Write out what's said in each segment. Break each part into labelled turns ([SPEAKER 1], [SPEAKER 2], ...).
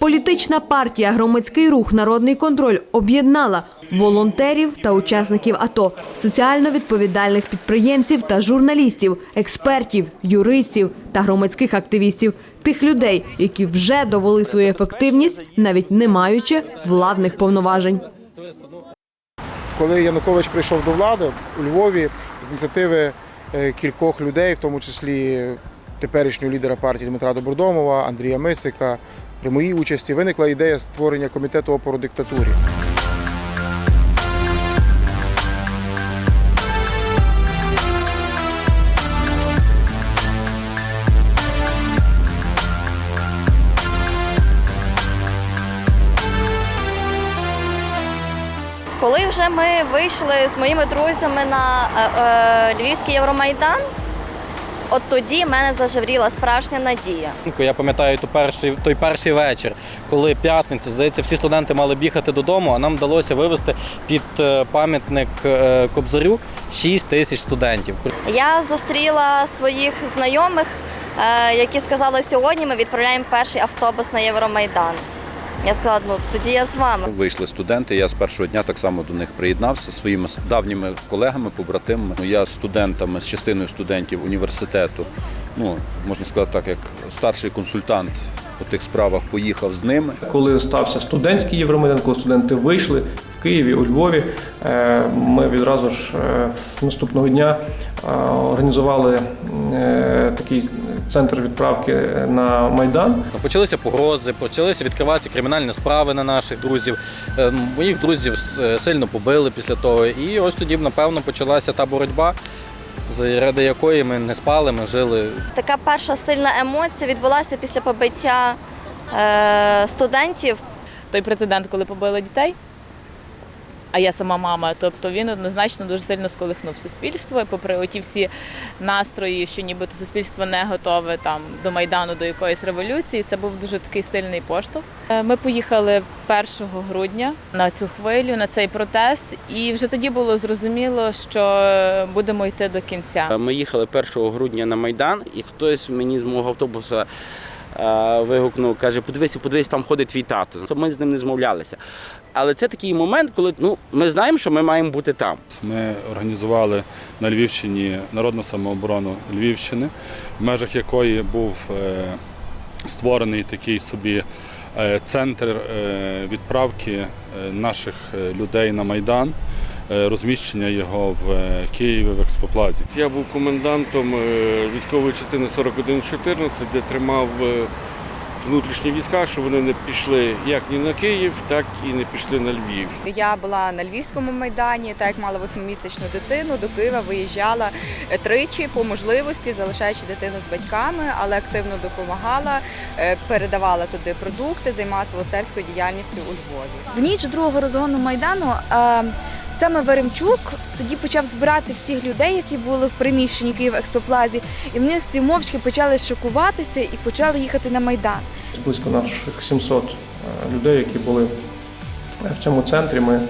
[SPEAKER 1] Політична партія Громадський рух Народний контроль об'єднала волонтерів та учасників АТО, соціально відповідальних підприємців та журналістів, експертів, юристів та громадських активістів, тих людей, які вже довели свою ефективність, навіть не маючи владних повноважень.
[SPEAKER 2] Коли Янукович прийшов до влади у Львові з ініціативи е, кількох людей, в тому числі теперішнього лідера партії Дмитра Добродомова, Андрія Мисика, при моїй участі виникла ідея створення комітету опору диктатурі.
[SPEAKER 3] Коли вже ми вийшли з моїми друзями на е, е, Львівський Євромайдан, от тоді в мене зажевріла справжня надія.
[SPEAKER 4] Я пам'ятаю той перший, той перший вечір, коли п'ятниця, здається, всі студенти мали бігати додому, а нам вдалося вивезти під е, пам'ятник е, Кобзарю 6 тисяч студентів.
[SPEAKER 3] Я зустріла своїх знайомих, е, які сказали, сьогодні ми відправляємо перший автобус на Євромайдан. Я сказала, ну тоді я з вами.
[SPEAKER 5] Вийшли студенти. Я з першого дня так само до них приєднався своїми давніми колегами, побратимами. Ну, Я з студентами, з частиною студентів університету. Ну можна сказати, так як старший консультант у тих справах поїхав з ними.
[SPEAKER 6] Коли стався студентський Євромайдан, коли студенти вийшли в Києві, у Львові, е, ми відразу ж е, наступного дня е, організували такий центр відправки на Майдан.
[SPEAKER 4] Почалися погрози, почалися відкриватися кримінальні справи на наших друзів. Моїх друзів сильно побили після того. І ось тоді, напевно, почалася та боротьба, заради якої ми не спали, ми жили
[SPEAKER 3] Така перша сильна емоція відбулася після побиття е, студентів.
[SPEAKER 7] той прецедент, коли побили дітей. А я сама мама, тобто він однозначно дуже сильно сколихнув суспільство. І попри оті всі настрої, що нібито суспільство не готове там до майдану, до якоїсь революції. Це був дуже такий сильний поштовх. Е, Ми поїхали 1 грудня на цю хвилю, на цей протест, і вже тоді було зрозуміло, що будемо йти до кінця.
[SPEAKER 8] Ми їхали 1 грудня на Майдан, і хтось мені з мого автобуса е, вигукнув, каже, подивися, подивись, там ходить твій тато. То ми з ним не змовлялися. Але це такий момент, коли ну, ми знаємо, що ми маємо бути там.
[SPEAKER 9] Ми організували на Львівщині народну самооборону Львівщини, в межах якої був е, створений такий собі е, центр е, відправки е, наших е, людей на Майдан, е, розміщення його в е, Києві в експоплазі.
[SPEAKER 10] Я був комендантом е, військової частини 4114, де тримав е, внутрішні війська, щоб вони не пішли як ні на Київ, так і не пішли на Львів.
[SPEAKER 11] Я була на Львівському майдані, так як мала восьмимісячну дитину, до Києва виїжджала е, тричі по можливості, залишаючи дитину з батьками, але активно допомагала, е, передавала туди продукти, займалася волонтерською діяльністю у Львові.
[SPEAKER 12] В ніч другого розгону майдану е, саме Веремчук тоді почав збирати всіх людей, які були в приміщенні Київ Експоплазі, і вони всі мовчки почали шокуватися і почали їхати на майдан.
[SPEAKER 6] Близько наших 700 е, людей, які були в цьому центрі. Ми е,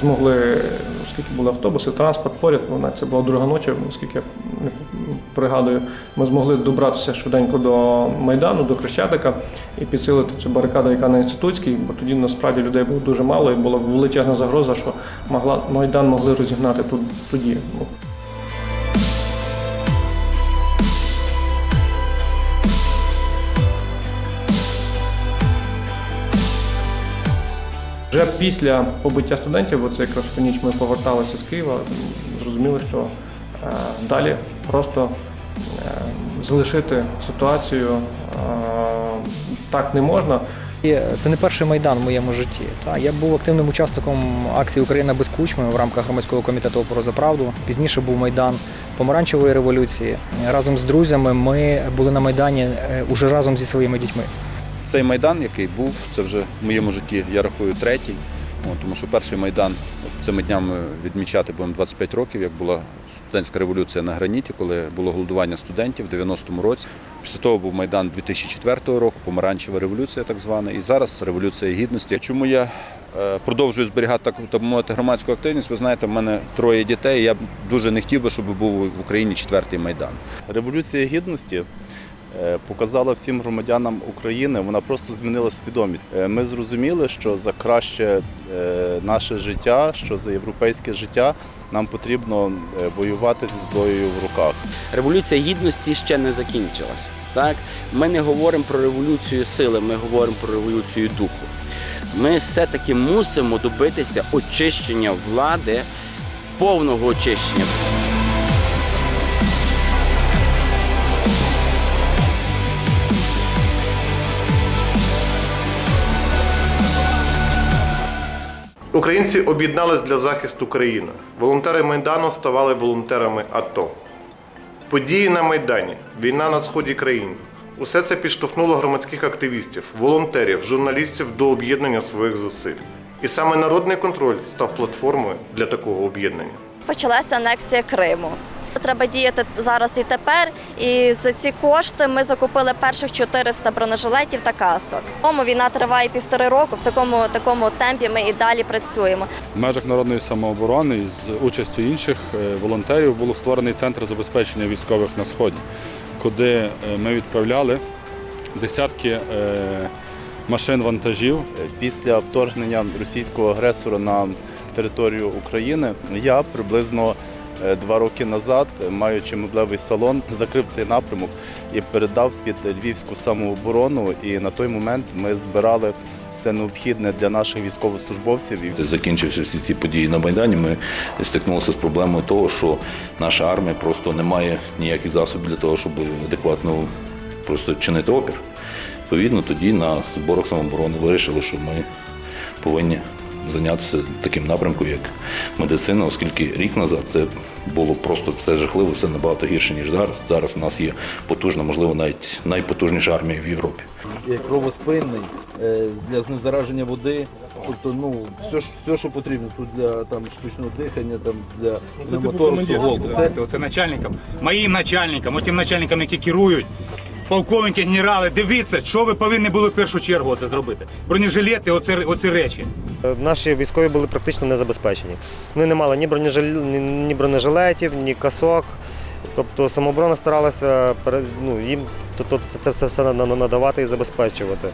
[SPEAKER 6] змогли, оскільки були автобуси, транспорт поряд, вона це була друга ночі, наскільки я пригадую, ми змогли добратися швиденько до Майдану, до Хрещатика і підсилити цю барикаду, яка на інститутській, бо тоді насправді людей було дуже мало і була величезна загроза, що могла Майдан могли розігнати тут тоді. Вже після побиття студентів, оце якраз в ніч ми поверталися з Києва, зрозуміли, що е, далі просто е, залишити ситуацію е, так не можна.
[SPEAKER 13] Це не перший майдан в моєму житті. Та я був активним учасником акції Україна без кучми в рамках громадського комітету «Опору за правду. Пізніше був майдан помаранчевої революції. Разом з друзями ми були на майдані уже разом зі своїми дітьми.
[SPEAKER 5] Цей майдан, який був, це вже в моєму житті, я рахую, третій. Тому що перший майдан цими днями відмічати будемо 25 років, як була студентська революція на граніті, коли було голодування студентів в 90-му році. Після того був майдан 2004 року, помаранчева революція, так звана, і зараз революція гідності. Чому я е, продовжую зберігати так так мовити громадську активність? Ви знаєте, в мене троє дітей. і Я дуже не хотів би, щоб був в Україні четвертий майдан.
[SPEAKER 10] Революція гідності
[SPEAKER 14] показала всім громадянам України, вона просто змінила свідомість. Е, Ми зрозуміли, що за краще е, наше життя, що за європейське життя нам потрібно е, воювати зі зброєю в руках.
[SPEAKER 8] Революція гідності ще не закінчилась. Так? Ми не говоримо про революцію сили, ми говоримо про революцію духу. Ми все-таки мусимо добитися очищення влади, повного очищення.
[SPEAKER 15] Українці об'єднались для захисту країни. Волонтери Майдану ставали волонтерами АТО. Події на Майдані, війна на сході країни. Усе це підштовхнуло громадських активістів, волонтерів, журналістів до об'єднання своїх зусиль. І саме народний контроль став платформою для такого об'єднання.
[SPEAKER 3] Почалася анексія Криму. Треба діяти зараз і тепер. І за ці кошти ми закупили перших 400 бронежилетів та касок. Тому війна триває півтори року. В такому такому темпі ми і далі працюємо.
[SPEAKER 9] В межах народної самооборони з участю інших е, волонтерів було створений центр забезпечення військових на сході, куди е, ми відправляли десятки е, машин вантажів.
[SPEAKER 14] Після вторгнення російського агресора на територію України я приблизно два роки назад, е, маючи меблевий салон, закрив цей напрямок і передав під львівську самооборону. І на той момент ми збирали все необхідне для наших військовослужбовців.
[SPEAKER 16] Закінчивши всі ці події на Майдані, ми стикнулися з проблемою того, що наша армія просто не має ніяких засобів для того, щоб адекватно просто чинити опір. Відповідно, тоді на зборах самооборони вирішили, що ми повинні зайнятися таким напрямком, як медицина, оскільки рік назад це було просто все жахливо, все набагато гірше, ніж зараз. Зараз у нас є потужна, можливо, навіть найпотужніша армія в Європі.
[SPEAKER 17] кровоспинний е, для знезараження води. Тобто, ну, все, все, що потрібно тут для там, штучного дихання, там, для, для мотору, всього. Це,
[SPEAKER 18] Оце начальникам, моїм начальникам, отим начальникам, які керують, полковники, генерали, дивіться, що ви повинні були в першу чергу це зробити. Бронежилети, оце, оці речі.
[SPEAKER 19] Наші військові були практично не забезпечені. Вони не мали ні, бронежиль... ні- бронежилетів, ні касок. Тобто самооборона старалася ну, їм тобто, це, це все, все на- на- надавати і забезпечувати.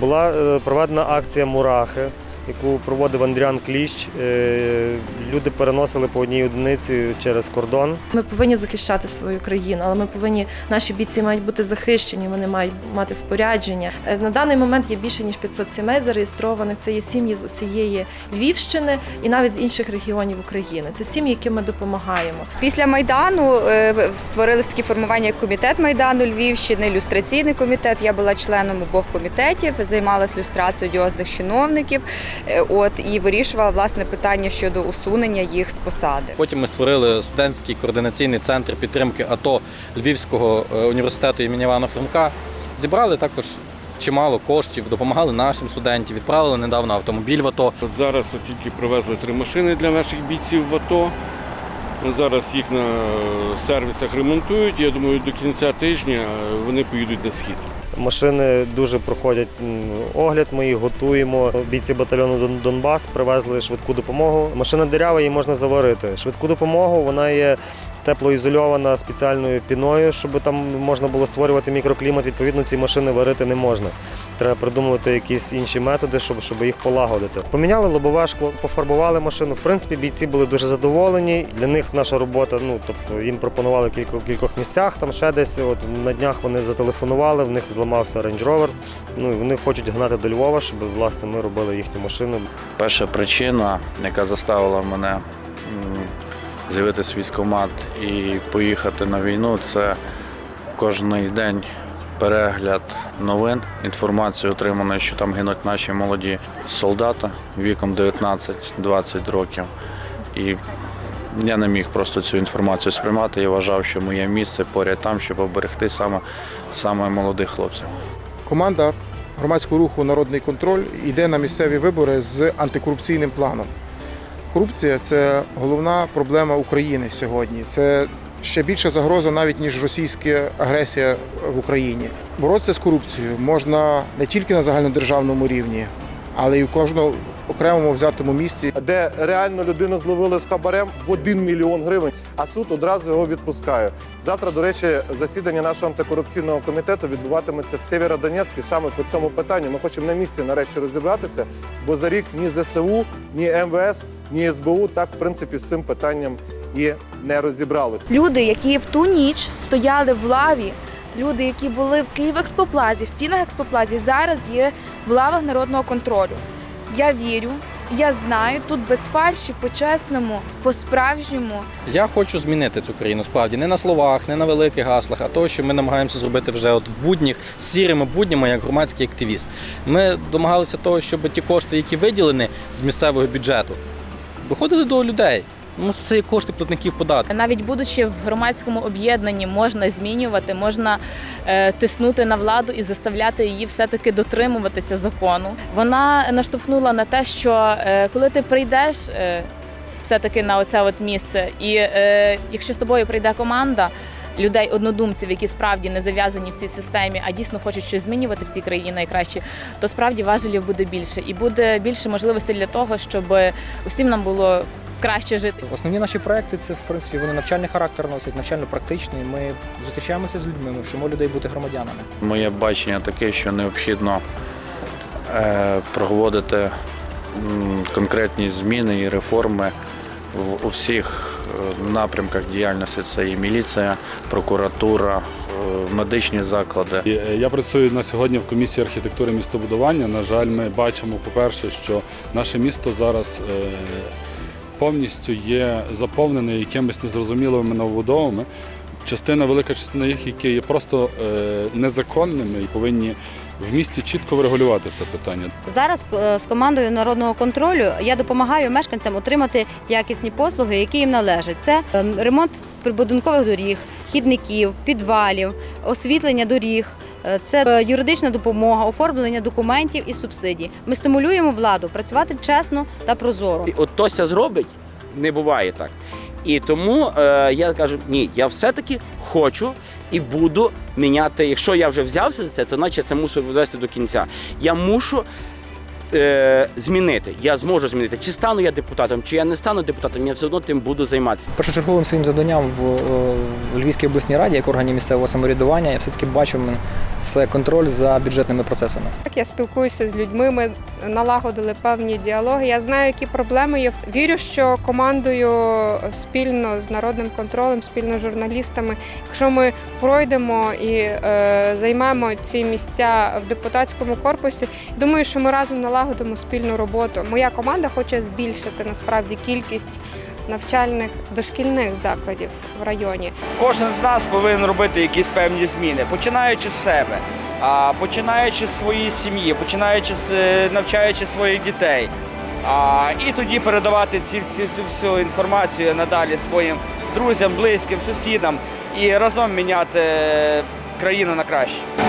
[SPEAKER 19] Була е, проведена акція Мурахи, яку проводив Андріан Кліщ. Е, Люди переносили по одній одиниці через кордон.
[SPEAKER 20] Ми повинні захищати свою країну, але ми повинні наші бійці мають бути захищені, вони мають мати спорядження. Е, На даний момент є більше ніж 500 сімей зареєстрованих. Це є сім'ї з усієї Львівщини і навіть з інших регіонів України. Це сім'ї, яким ми допомагаємо.
[SPEAKER 11] Після Майдану е, створились такі формування, як комітет Майдану Львівщини, ілюстраційний комітет. Я була членом обох комітетів, займалась люстрацією одіозних чиновників. Е, От і вирішувала власне питання щодо усунення їх з посади.
[SPEAKER 4] Потім ми створили студентський координаційний центр підтримки АТО Львівського е, університету імені Івана Франка. Зібрали також чимало коштів, допомагали нашим студентам, відправили недавно автомобіль в АТО.
[SPEAKER 10] От зараз от тільки привезли три машини для наших бійців в АТО. Зараз їх на сервісах ремонтують. Я думаю, до кінця тижня вони поїдуть на схід.
[SPEAKER 19] Машини дуже проходять огляд. Ми їх готуємо. Бійці батальйону Донбас привезли швидку допомогу. Машина дирява, її можна заварити. Швидку допомогу вона є теплоізольована спеціальною піною, щоб там можна було створювати мікроклімат. Відповідно, ці машини варити не можна. Треба придумувати якісь інші методи, щоб, щоб їх полагодити. Поміняли лобове шкло, пофарбували машину. В принципі, бійці були дуже задоволені. Для них наша робота, ну тобто їм пропонували в кількох, місцях, там ще десь. От на днях вони зателефонували, в них зламався Range Rover. Ну і вони хочуть гнати до Львова, щоб власне ми робили їхню машину.
[SPEAKER 21] Перша причина, яка заставила мене з'явитися в військкомат і поїхати на війну, це кожний день перегляд новин, інформацію отриманої, що там гинуть наші молоді солдати віком 19-20 років. І я не міг просто цю інформацію сприймати. Я вважав, що моє місце поряд там, щоб оберегти саме, саме молодих хлопців.
[SPEAKER 2] Команда громадського руху Народний контроль йде на місцеві вибори з антикорупційним планом. Корупція це головна проблема України сьогодні. Це ще більша загроза навіть ніж російська агресія в Україні. Боротися з корупцією можна не тільки на загальнодержавному рівні, але й у кожного окремому взятому місці.
[SPEAKER 15] де реально людину зловили з хабарем в 1 мільйон гривень, а суд одразу його відпускає. Завтра, до речі, засідання нашого антикорупційного комітету відбуватиметься в Сєвєродонецьку саме по цьому питанню. Ми хочемо на місці нарешті розібратися, бо за рік ні ЗСУ, ні МВС, ні СБУ так в принципі з цим питанням і не розібралися.
[SPEAKER 12] Люди, які в ту ніч стояли в лаві, люди, які були в Київ експоплазі, в стінах експоплазі, зараз є в лавах народного контролю. Я вірю, я знаю, тут без фальші, по-чесному, по-справжньому.
[SPEAKER 4] Я хочу змінити цю країну справді не на словах, не на великих гаслах, а того, що ми намагаємося зробити вже от будніх сірими буднями як громадський активіст. Ми домагалися того, щоб ті кошти, які виділені з місцевого бюджету, виходили до людей. Ну, це є кошти платників податків.
[SPEAKER 7] Навіть будучи в громадському об'єднанні, можна змінювати, можна е, тиснути на владу і заставляти її все-таки дотримуватися закону. Вона наштовхнула на те, що е, коли ти прийдеш е, все-таки на оце от місце, і е, якщо з тобою прийде команда. Людей однодумців, які справді не зав'язані в цій системі, а дійсно хочуть щось змінювати в цій країні найкраще, то справді важелів буде більше і буде більше можливостей для того, щоб усім нам було краще жити.
[SPEAKER 13] Основні наші проекти це в принципі вони навчальний характер носять, навчально-практичний. Ми зустрічаємо з людьми, ми вчимо людей бути громадянами.
[SPEAKER 21] Моє бачення таке, що необхідно е, проводити конкретні зміни і реформи в, у всіх е, напрямках діяльності. Це і міліція, прокуратура, е, медичні заклади.
[SPEAKER 9] Я працюю на сьогодні в комісії архітектури містобудування. На жаль, ми бачимо, по-перше, що наше місто зараз повністю є заповнене якимись незрозумілими новобудовами. Частина, велика частина їх, які є просто е, незаконними і повинні в місті чітко врегулювати це питання.
[SPEAKER 22] Зараз е, з командою народного контролю я допомагаю мешканцям отримати якісні послуги, які їм належать. Це ем, ремонт прибудинкових доріг, хідників, підвалів, освітлення доріг. Е, Це е, юридична допомога, оформлення документів і субсидій. Ми стимулюємо владу працювати чесно та прозоро.
[SPEAKER 8] От Тося зробить, не буває так. І тому е, я кажу, ні, я все-таки хочу і буду міняти. Якщо я вже взявся за це, то наче це мушу довести до кінця. Я мушу е, змінити. Я зможу змінити. Чи стану я депутатом, чи я не стану депутатом, я все одно тим буду займатися.
[SPEAKER 13] Першочерговим своїм завданням в, е, в Львівській обласній раді, як органі місцевого самоврядування, я все-таки бачу це контроль за бюджетними процесами.
[SPEAKER 23] Так, я спілкуюся з людьми, ми налагодили певні діалоги. Я знаю, які проблеми є. Вірю, що командою спільно з народним контролем, спільно з журналістами, якщо ми пройдемо і е, займемо ці місця в депутатському корпусі, думаю, що ми разом налагодимо спільну роботу. Моя команда хоче збільшити насправді кількість навчальних дошкільних закладів в районі.
[SPEAKER 24] Кожен з нас повинен робити якісь певні зміни, починаючи з себе, починаючи з своєї сім'ї, починаючи з е, навчаючи своїх дітей. І тоді передавати ці всі цю всю інформацію надалі своїм друзям, близьким, сусідам і разом міняти країну на краще.